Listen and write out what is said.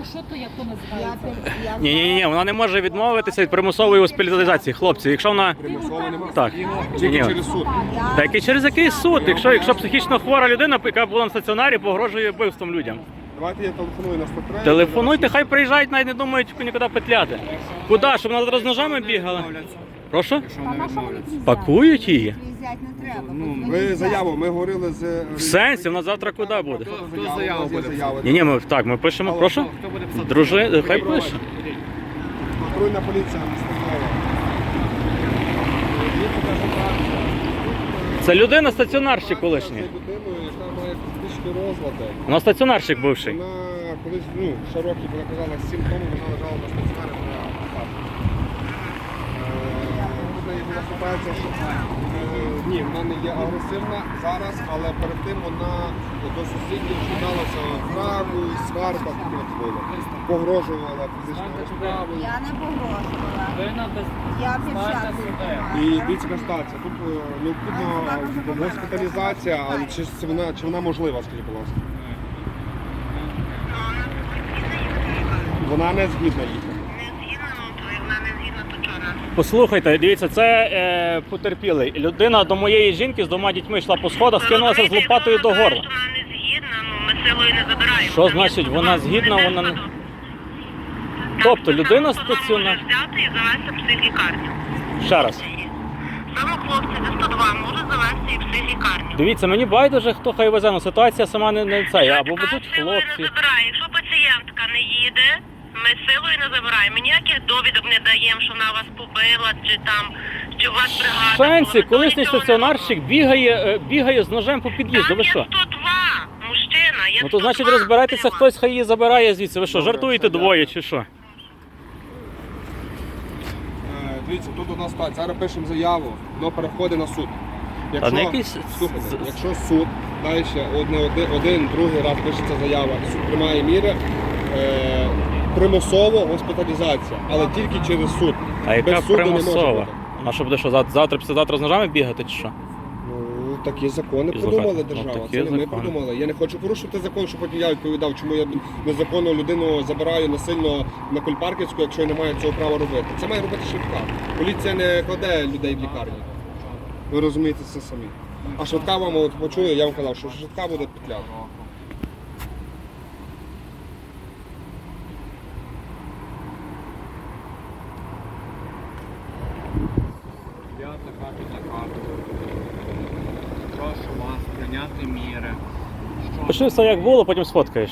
а що то як то називається? Ні, ні, ні, вона не може відмовитися від примусової госпіталізації, хлопці. Якщо вона Примусово так, Тільки ні, через суд. так і через який суд, якщо, якщо психічно хвора людина, яка була на стаціонарі, погрожує вбивством людям. Давайте я телефоную на 103. Телефонуйте, хай приїжджають, навіть не думають нікуди петляти. Куди? Щоб вона зараз з ножами бігала? Прошу? Пакують її? Ну, Ми заяву, ми говорили з... В сенсі, вона завтра куди буде? Хто заяву буде? Ні, ні, ми так, ми пишемо. Прошу? Дружи, хай пише. Патрульна поліція Мистакова. Це людина стаціонарщик колишній. людиною, яка має фізичні розлади. Вона стаціонарщик бувший. Вона колись, ну, ще вона казала, 7 тому вона лежала на стаціонарі на ситуація, що е, ні, вона не є агресивна зараз, але перед тим вона до сусідів вчиналася драку, сварка було. Погрожувала фізичною розправою. Я не погрожувала. Я півчасу. І дивіться яка. Тут е, необхідно госпіталізація, але чи, чи, вона, чи вона можлива, скажіть, будь ласка? Вона не згідна їхати. Послухайте, дивіться, це е, потерпілий. Людина до моєї жінки з двома дітьми йшла по сходах, скинулася з лопатою до горла. Вона не згідна, ну ми силою не забираємо. Що значить, вона згідна, вона не. Тобто людина стаціонар. Може взяти і завести психлікарню. Ще раз. Саме хлопці за 102 може завести і психлікарню. Дивіться, мені байдуже, хто хай везе, ну ситуація сама не, не це. Або везуть хлопці. Якщо пацієнтка не їде, ми не забираємо. Ми ніяких довідок не даємо, що вона вас побила, чи там, чи у вас бригада. Була. колишній Нічого не стаціонарщик бігає, е, бігає з ножем по під'їзду. Там Ви є що? 102, мужчина, є Ну то 102, значить розбирайтеся, хтось хай її забирає звідси. Ви що, Добре, жартуєте все, двоє чи що? Е, Дивіться, тут у нас ситуація. Зараз пишемо заяву, воно переходить на суд. Та не якийсь- слухайте, з- якщо суд далі одне, один, один, другий раз пишеться заява, суд приймає міри, е, примусово госпіталізація, але тільки через суд. А яка Без суду не може примусова? бути. А що буде що, зав- завтра, післязавтра з ножами бігати чи що? Ну, такі закони І придумали закон- держава. ну, такі Це не ми закони. придумали. Я не хочу порушувати закон, щоб потім я відповідав, чому я незаконно людину забираю насильно на Кульпарківську, якщо я не маю цього права робити. Це має робити швидка. Поліція не кладе людей в лікарні. Ви розумієте це самі. А швидка вам от почує, я вам казав, що швидка буде петляти. Дев'ята хату на хату. Прошу вас прийняти міри. Що Пиши все як було, потім сфоткаєш.